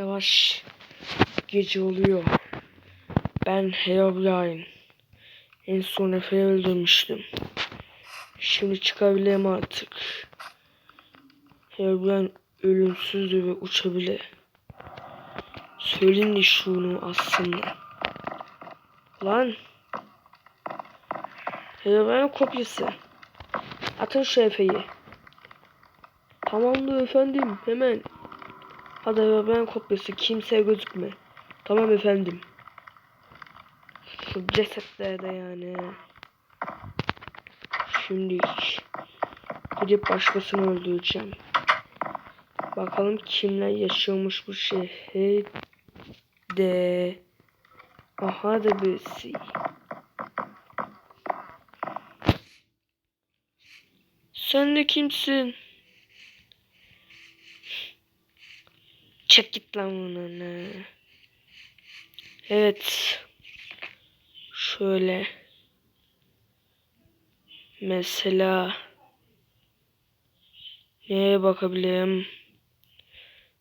Yavaş. Gece oluyor. Ben Herobrine. En son Efe'yi öldürmüştüm. Şimdi çıkabileyim artık. Herobrine ölümsüzdü ve uçabilir. Söyleyin de şunu aslında. Lan. Herobrine kopyası. Atın şu Efe'yi. Tamamdır efendim. Hemen. Hadi ben kopyası kimseye gözükme. Tamam efendim. Şu cesetlerde yani. Şimdi gidip başkasını öldüreceğim. Bakalım kimler yaşıyormuş bu şehirde. Aha da birisi. Sen de kimsin? Çek git lan bunu. Evet. Şöyle. Mesela neye bakabilirim?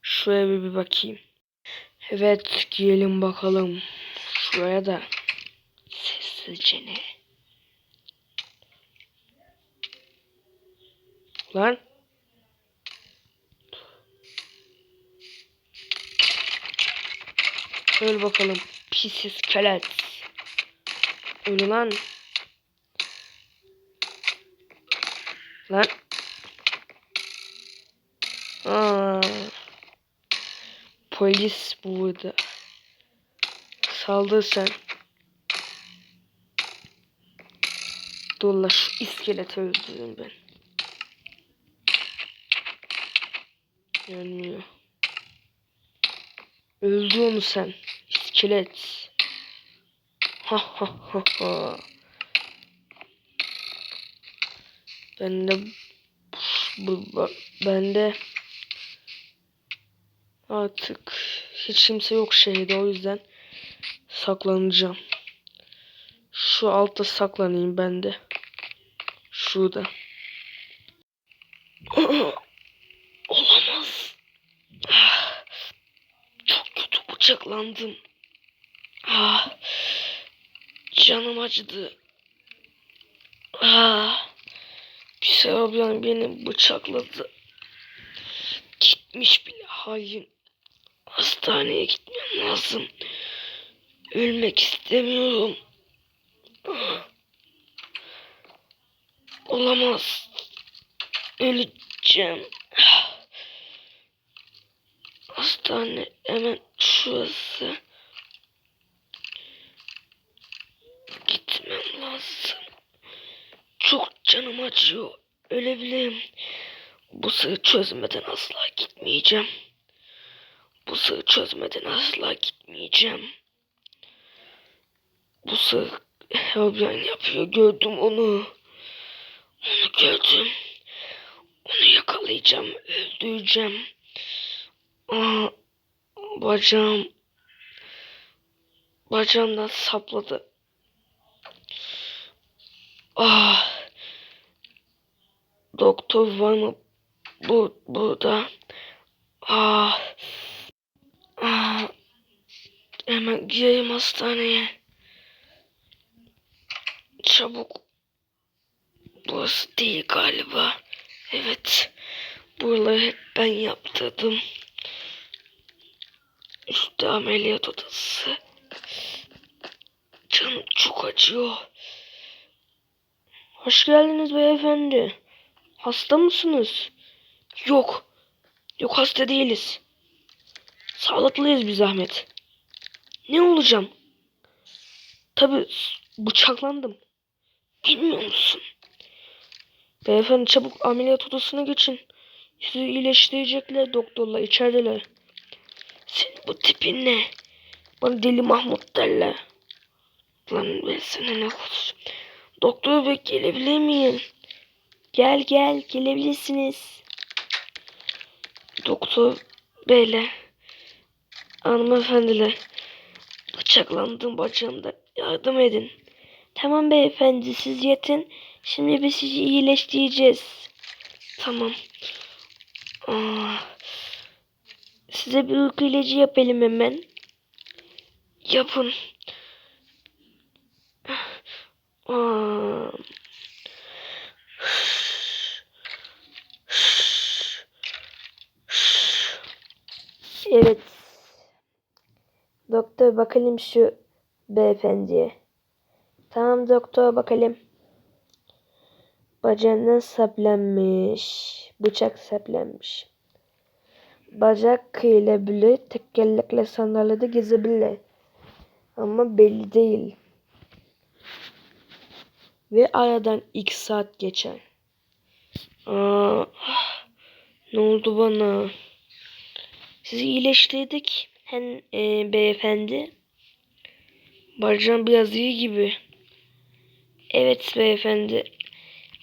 Şuraya bir, bir bakayım. Evet, giyelim bakalım. Şuraya da sessizce ne? Lan. Öl bakalım. Pis iskelet. Öl lan. Lan. Aa. Polis burada. Saldır sen. Dur la şu iskeleti öldürürüm ben. Gelmiyor. Öldü onu sen. İskelet. Ha ha ha ha. Ben de bu, ben de artık hiç kimse yok şehirde o yüzden saklanacağım. Şu altta saklanayım ben de. Şurada. Olamaz. Ah, Çok kötü bıçaklandım. Ah, canım acıdı. Ah, bir sebepten beni bıçakladı. Gitmiş bile hain. Hastaneye gitmem lazım. Ölmek istemiyorum. Ah. Olamaz. Öleceğim. Ah. Hastane hemen şurası. Gitmem lazım. Çok canım acıyor. Ölebilirim. Bu sırrı çözmeden asla gitmeyeceğim. Bu sırrı çözmeden asla gitmeyeceğim. Bu sırrı Herobrine yapıyor. Gördüm onu. Onu gördüm. Onu yakalayacağım. Öldüreceğim. Aa, bacağım. Bacağımdan sapladı. Ah. Doktor var mı? Bu burada. Ah. Ah. Hemen gireyim hastaneye. Çabuk. Burası değil galiba. Evet. Buraları hep ben yaptırdım. Üstte ameliyat odası. Canım çok acıyor. Hoş geldiniz beyefendi. Hasta mısınız? Yok. Yok hasta değiliz. Sağlıklıyız bir zahmet. Ne olacağım? Tabi bıçaklandım. Bilmiyor musun? Beyefendi çabuk ameliyat odasına geçin. Sizi iyileştirecekler doktorla içerideler. Senin bu tipin ne? Bana deli Mahmut derler. Lan ben sana ne konuşayım? Doktor bey gelebilir miyim? Gel gel gelebilirsiniz. Doktor beyle hanımefendiler bıçaklandım bacağımda yardım edin. Tamam beyefendi siz yatın. Şimdi biz sizi iyileştireceğiz. Tamam. Aa, Size bir uyku ilacı yapalım hemen. Yapın. Evet. Doktor bakalım şu beyefendiye. Tamam doktor bakalım. Bacağından saplanmış. Bıçak saplanmış. Bacak kıyılabilir. Tekerlekle sandalyede gezebilir. Ama belli değil. Ve aradan iki saat geçer. Aa, ne oldu bana? Sizi iyileştirdik. Hem e, beyefendi. Bacağım biraz iyi gibi. Evet beyefendi.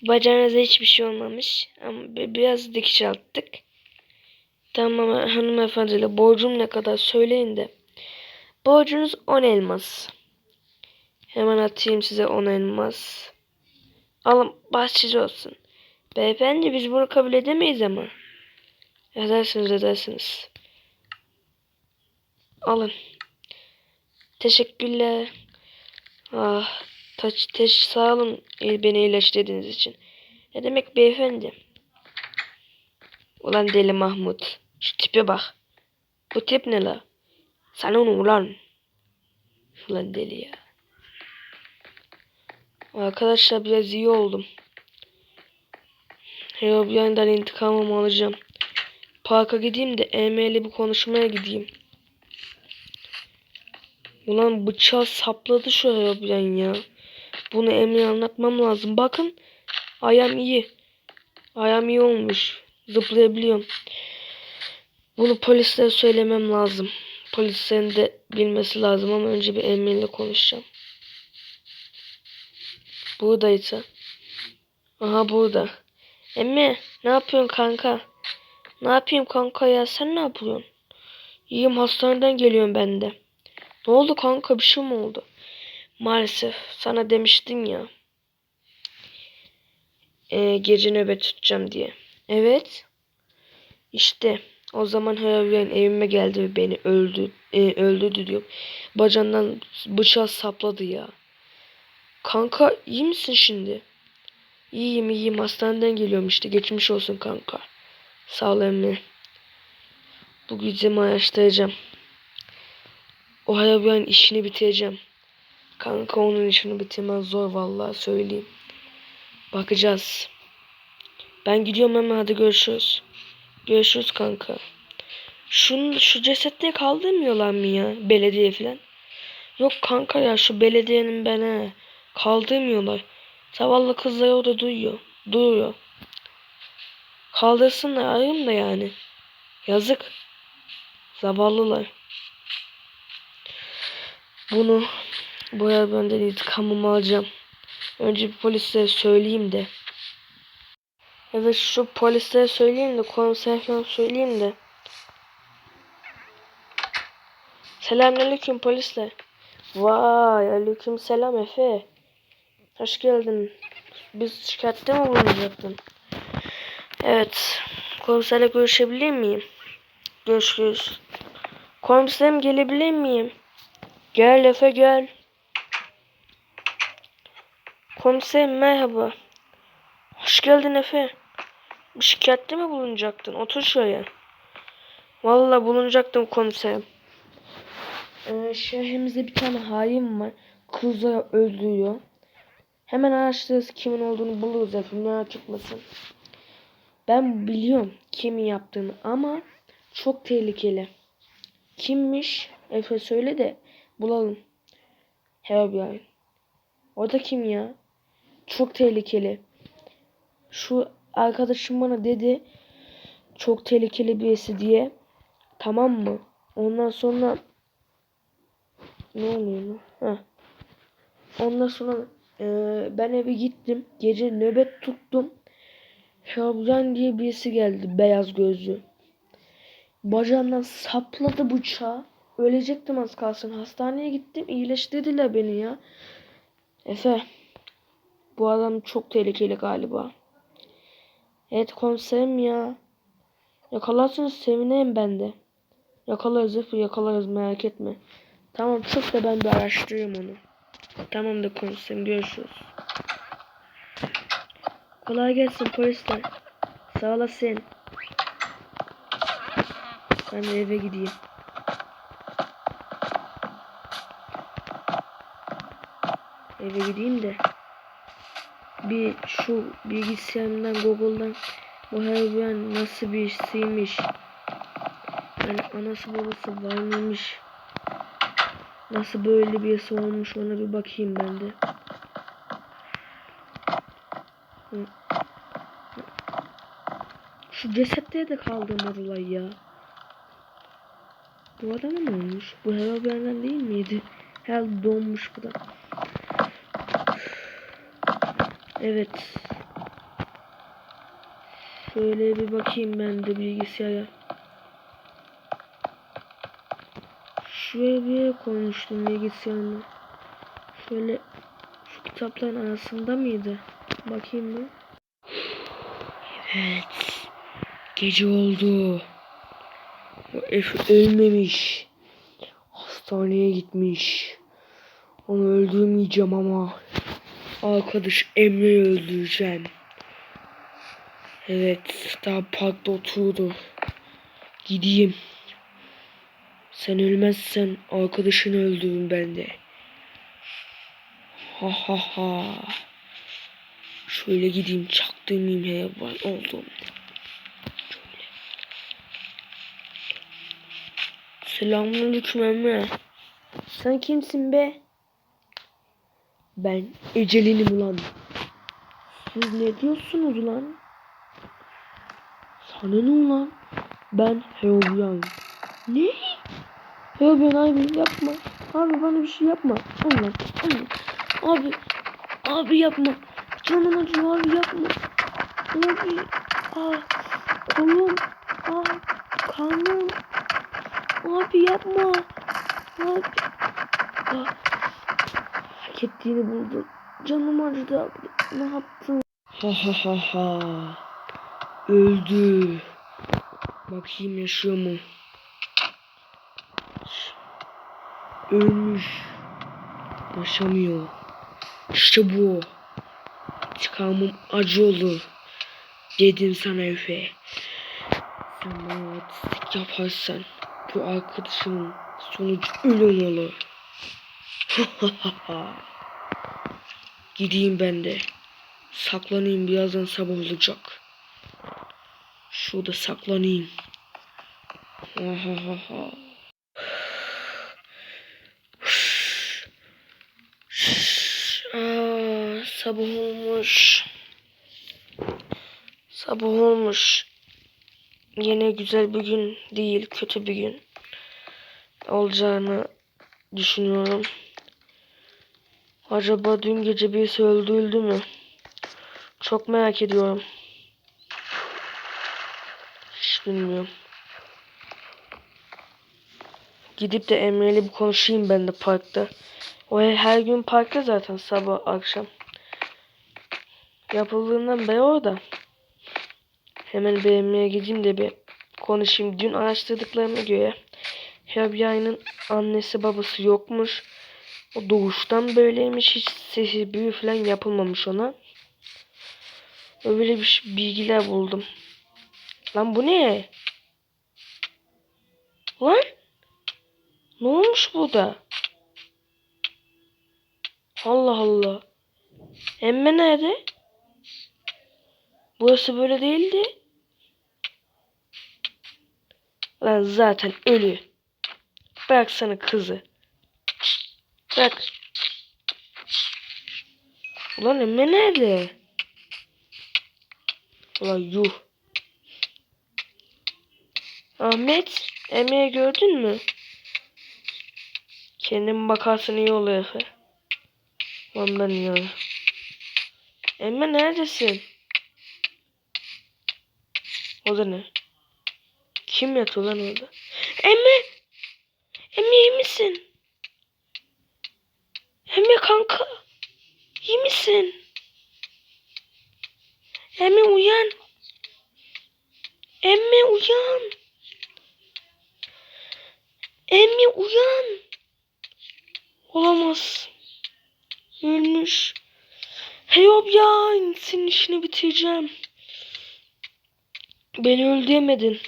Bacağınıza hiçbir şey olmamış. Ama bi- biraz dikiş attık. Tamam hanımefendiyle borcum ne kadar söyleyin de. Borcunuz 10 elmas. Hemen atayım size 10 elmas. Alın bahşiş olsun. Beyefendi biz bunu kabul edemeyiz ama. Edersiniz edersiniz. Alın. Teşekkürler. Ah, taç, teş, sağ olun beni iyileştirdiğiniz için. Ne demek beyefendi? Ulan deli Mahmut. Şu tipe bak. Bu tip ne la? Sana onu ulan. Ulan deli ya. Arkadaşlar biraz iyi oldum. Yandan intikamımı alacağım. Parka gideyim de Emre'yle bir konuşmaya gideyim. Ulan bıçağı sapladı şu Herobrine ya. Bunu Emre'ye anlatmam lazım. Bakın ayağım iyi. Ayağım iyi olmuş. Zıplayabiliyorum. Bunu polislere söylemem lazım. Polislerin de bilmesi lazım ama önce bir Emre'yle konuşacağım. Buradaysa. Aha burada. Emre ne yapıyorsun kanka? Ne yapayım kanka ya sen ne yapıyorsun? İyiyim hastaneden geliyorum ben de. Ne oldu kanka bir şey mi oldu? Maalesef sana demiştim ya. Ee, gece nöbet tutacağım diye. Evet. İşte o zaman Herobrine evime geldi ve beni öldü, e, öldürdü diyorum. Bacağından bıçağı sapladı ya. Kanka iyi misin şimdi? İyiyim iyiyim hastaneden geliyorum işte geçmiş olsun kanka. Sağ ol emmi. Bu gücümü araştıracağım. O Herobrine işini bitireceğim. Kanka onun işini bitirmez zor vallahi söyleyeyim. Bakacağız. Ben gidiyorum hemen hadi görüşürüz. Görüşürüz kanka. Şun, şu cesetleri kaldırmıyorlar mı ya? Belediye falan. Yok kanka ya şu belediyenin bana kaldırmıyorlar. Zavallı kızlar orada duyuyor. Duyuyor. Kaldırsınlar arayayım da yani. Yazık. Zavallılar. Bunu bu yer benden intikamımı alacağım. Önce bir polislere söyleyeyim de. Evet şu polislere söyleyeyim de komiser falan söyleyeyim de. Selamünaleyküm polisler. Vay aleyküm selam Efe. Hoş geldin. Biz şikayette mi bulunacaktın? Evet. Komiserle görüşebilir miyim? Görüşürüz. Komiserim gelebilir miyim? Gel Efe gel. Komiserim merhaba. Hoş geldin Efe. Şikayette mi bulunacaktın? Otur şuraya. Vallahi bulunacaktım komiserim. Ee, şehrimizde bir tane hain var. Kızları öldürüyor. Hemen araştırırız kimin olduğunu buluruz Efe. Merak etmesin. Ben biliyorum kimin yaptığını ama çok tehlikeli. Kimmiş? Efe söyle de bulalım. Herobrine. O da kim ya? Çok tehlikeli. Şu arkadaşım bana dedi çok tehlikeli birisi diye. Tamam mı? Ondan sonra ne oluyor lan? Heh. Ondan sonra eee, ben eve gittim. Gece nöbet tuttum. Şabzan diye birisi geldi. Beyaz gözlü. Bacağımdan sapladı bıçağı. Ölecektim az kalsın. Hastaneye gittim. iyileştirdiler beni ya. Efe. Bu adam çok tehlikeli galiba. Evet komiserim ya. Yakalarsanız sevineyim ben de. Yakalarız Efe yakalarız merak etme. Tamam çok da ben bir araştırayım onu. Tamam da komiserim görüşürüz. Kolay gelsin polisler. Sağ olasın. Ben eve gideyim. Eve gideyim de bir şu bilgisayarımdan Google'dan bu hayvan nasıl birisiymiş yani anası babası var mıymış nasıl böyle birisi olmuş ona bir bakayım ben de. Şu cesetteye de kaldığım olay ya. Bu adamın mı olmuş? Bu herhalde değil miydi? Herhalde donmuş bu da Evet. Şöyle bir bakayım ben de bilgisayara. Şuraya bir yere koymuştum bilgisayarını. Şöyle şu kitapların arasında mıydı? Bakayım mı? Evet. Gece oldu. Efe ölmemiş. Hastaneye gitmiş. Onu öldürmeyeceğim ama. Arkadaş Emre'yi öldüreceğim. Evet, daha parkta oturdu. Gideyim. Sen ölmezsen arkadaşını öldürürüm ben de. Ha ha ha. Şöyle gideyim çaktırmayayım hayvan oldum. Şöyle. Selamünaleyküm Emre. Sen kimsin be? Ben ecelinim ulan. Siz ne diyorsunuz ulan? Sana ne ulan? Ben Heobian. Ne? Heobian abi yapma. Abi bana bir şey yapma. Allah Allah. Abi. Abi yapma. Canım acıyor abi yapma. Abi. Ah. Kolum. Ah. Karnım. Abi yapma. Abi. Hak ettiğini buldu. Canım acıdı abi. Ne yaptın? Ha ha ha ha. Öldü. Bakayım yaşıyor mu? Ölmüş. Yaşamıyor. İşte bu. Çıkarmam acı olur. Dedim sana Efe. Sen bana yaparsan bu arkadaşımın sonucu ölüm olur. Gideyim ben de. Saklanayım birazdan sabah olacak. Şurada saklanayım. Aa, sabah olmuş. Sabah olmuş. Yine güzel bir gün değil, kötü bir gün olacağını düşünüyorum. Acaba dün gece birisi öldürüldü mü? Çok merak ediyorum. Hiç bilmiyorum. Gidip de Emre'yle bir konuşayım ben de parkta. O her gün parkta zaten sabah akşam. Yapıldığından beri orada. Hemen bir Emre'ye gideyim de bir konuşayım. Dün araştırdıklarıma göre Herbiya'nın annesi babası yokmuş. O doğuştan böyleymiş. Hiç sihir büyü falan yapılmamış ona. Öyle bir bilgiler buldum. Lan bu ne? Lan? Ne olmuş burada? Allah Allah. Emme nerede? Burası böyle değildi. Lan zaten ölü. Bıraksana kızı. Bak. Ulan Emre nerede? Ulan yuh. Ahmet. Emre'yi gördün mü? Kendin bakarsın iyi oluyor Efe. Ondan ya. Emre neredesin? O da ne? Kim yatıyor lan orada? Emre! Emre iyi misin? Emre kanka. İyi misin? Emre uyan. Emre uyan. Emmi uyan. Olamaz. Ölmüş. Hey obyan senin işini bitireceğim. Beni öldüremedin.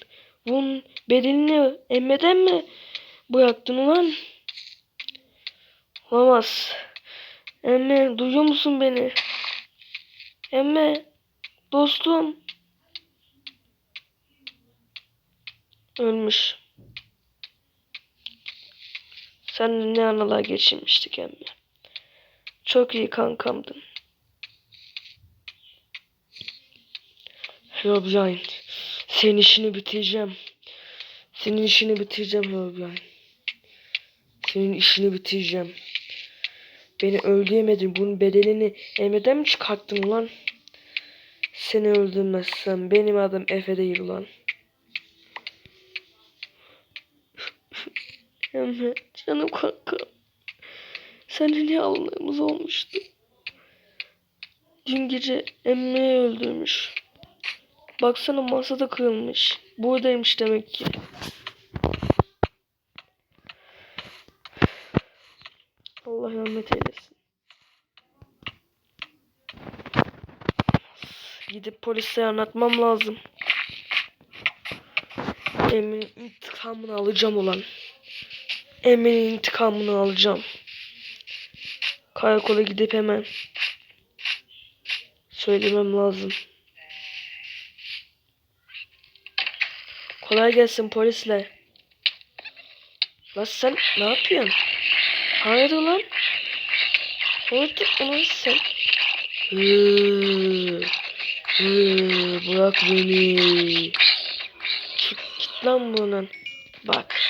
Bunun bedelini emmeden mi bıraktın ulan? Olamaz. Emme duyuyor musun beni? Emme dostum. Ölmüş. Sen ne analar geçirmiştik Emme. Çok iyi kankamdın. Herobrine. Senin işini bitireceğim. Senin işini bitireceğim Herobrine. Senin işini bitireceğim. Beni öldüremedin. Bunun bedelini Emre'den mi çıkarttın ulan? Seni öldürmezsem benim adım Efe değil ulan. Emre canım kankam. Seninle ne anlamız olmuştu? Dün gece Emre'yi öldürmüş. Baksana masada kırılmış. Buradaymış demek ki. Gidip polise anlatmam lazım. Emin'in intikamını alacağım ulan. Emin'in intikamını alacağım. Karakola gidip hemen söylemem lazım. Kolay gelsin polisle. Lan sen ne yapıyorsun? Hayır ulan. Hayırdır ulan sen? Hıı, bırak beni. Git, git lan buradan. Bak.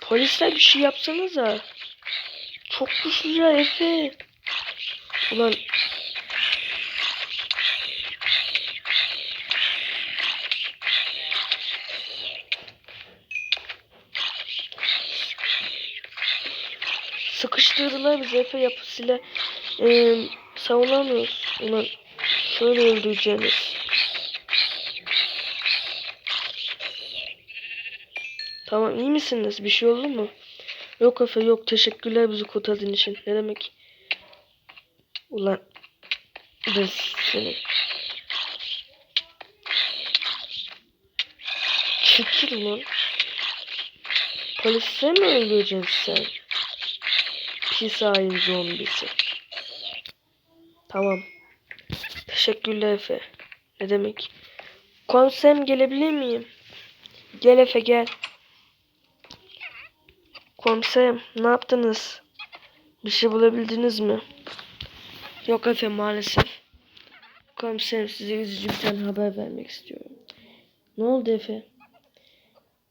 Polisler bir şey yapsanıza. Çok güçlü ya Efe. Ulan sıkıştırdılar bizi Efe yapısıyla e, savunamıyoruz. Ulan şöyle öldüreceğiniz. Tamam iyi misiniz? Bir şey oldu mu? Yok Efe yok. Teşekkürler bizi kurtardığın için. Ne demek? Ulan ben seni. Çekil ulan. Polise mi öldüreceksin sen? Pis hain zombisi. Tamam. Teşekkürler Efe. Ne demek? Komiserim gelebilir miyim? Gel Efe gel. Komiserim ne yaptınız? Bir şey bulabildiniz mi? Yok Efe maalesef. Komiserim size üzücü bir tane haber vermek istiyorum. Ne oldu Efe?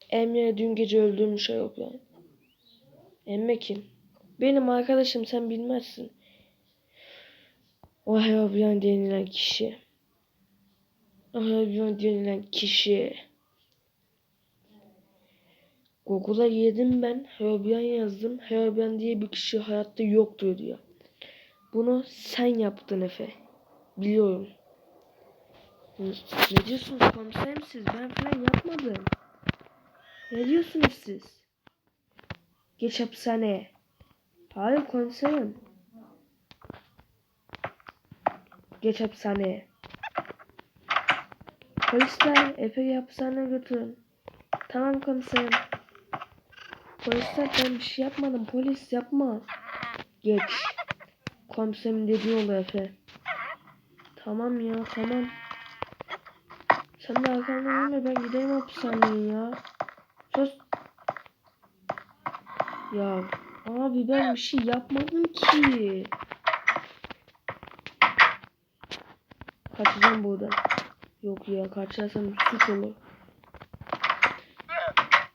Emre dün gece öldürmüş yani. Emme kim? Benim arkadaşım sen bilmezsin. O Herobrine denilen kişi. O Herobrine denilen kişi. Google'a yedim ben. Herobrine yazdım. Herobrine diye bir kişi hayatta yoktur diyor. Bunu sen yaptın Efe. Biliyorum. Ne diyorsunuz komiserim siz? Ben falan yapmadım. Ne diyorsunuz siz? Geç hapishaneye. Hayır komiserim. Geç hapishaneye. Polisler Efe'yi hapishaneye götürün. Tamam komiserim. Polisler ben bir şey yapmadım. Polis yapma. Geç. Komiserim dediği oldu Efe. Tamam ya tamam. Sen de arkamdan yürüme ben gideyim hapishaneye ya. Sus. Ya abi ben bir şey yapmadım ki. Kaçacağım buradan. Yok ya kaçarsam suç olur.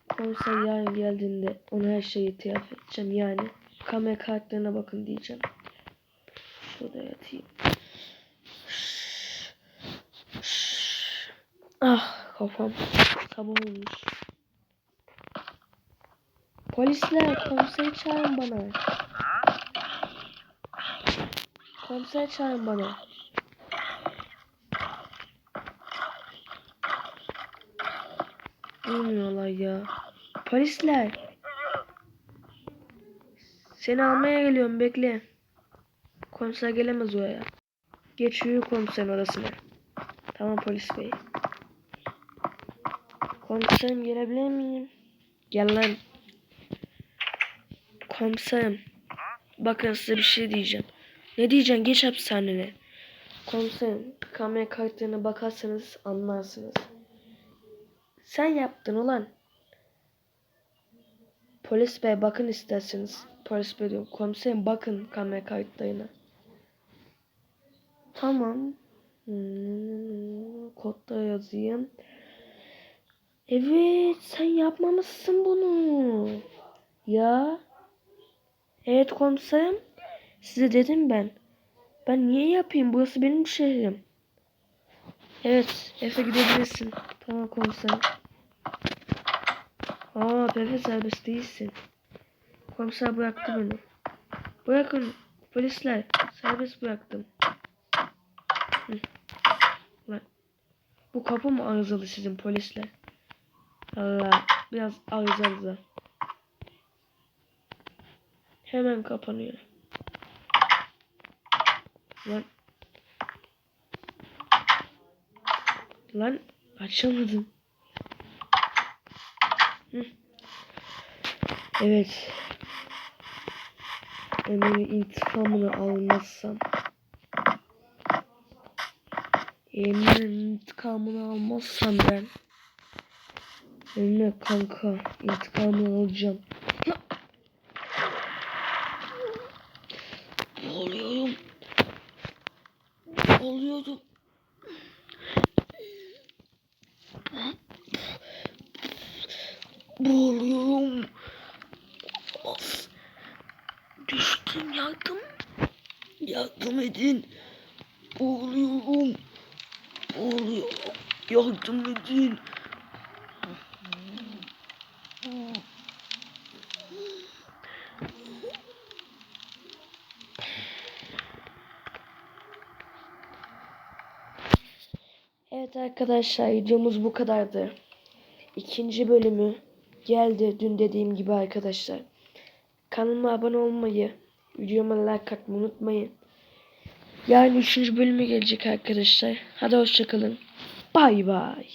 Komiser yarın geldiğinde ona her şeyi itiraf edeceğim yani. Kamera kartlarına bakın diyeceğim. Şurada yatayım. Ah kafam. Sabah olmuş. Polisler komiseri çağırın bana. Komiser çağırın bana. Bilmiyorlar ya. Polisler. Seni almaya geliyorum bekle. Komiser gelemez oraya. Geç yürü komiserin odasına. Tamam polis bey. Komiserim gelebilir miyim? Gel lan. Komiserim. Bakın size bir şey diyeceğim. Ne diyeceksin? Geç hapishanene. Komiserim kamera kayıtlarına bakarsanız anlarsınız. Sen yaptın ulan. Polis bey bakın isterseniz. Polis bey diyorum. Komiserim bakın kamera kayıtlarına. Tamam. Hmm, kodda yazayım. Evet sen yapmamışsın bunu. Ya. Evet komiserim. Size dedim ben. Ben niye yapayım? Burası benim şehrim. Evet. Efe gidebilirsin. Tamam komiserim. Aa Pepe serbest değilsin. Komiser bıraktı beni. Bırakın. Polisler. Serbest bıraktım. Hı. Lan. Bu kapı mı arızalı sizin polisler? Allah. Biraz arızalı. Hemen kapanıyor. Lan. Lan açamadım. Evet. Ömer'in intikamını almazsam. Emir'in intikamını almazsam ben. Emre kanka intikamını alacağım. Düştüm yardım. Yardım edin. Boğuluyorum. Boğuluyorum. Yardım edin. Evet arkadaşlar videomuz bu kadardı. İkinci bölümü geldi dün dediğim gibi arkadaşlar. Kanalıma abone olmayı, videoma like atmayı unutmayın. Yarın üçüncü bölümü gelecek arkadaşlar. Hadi hoşçakalın. Bay bay.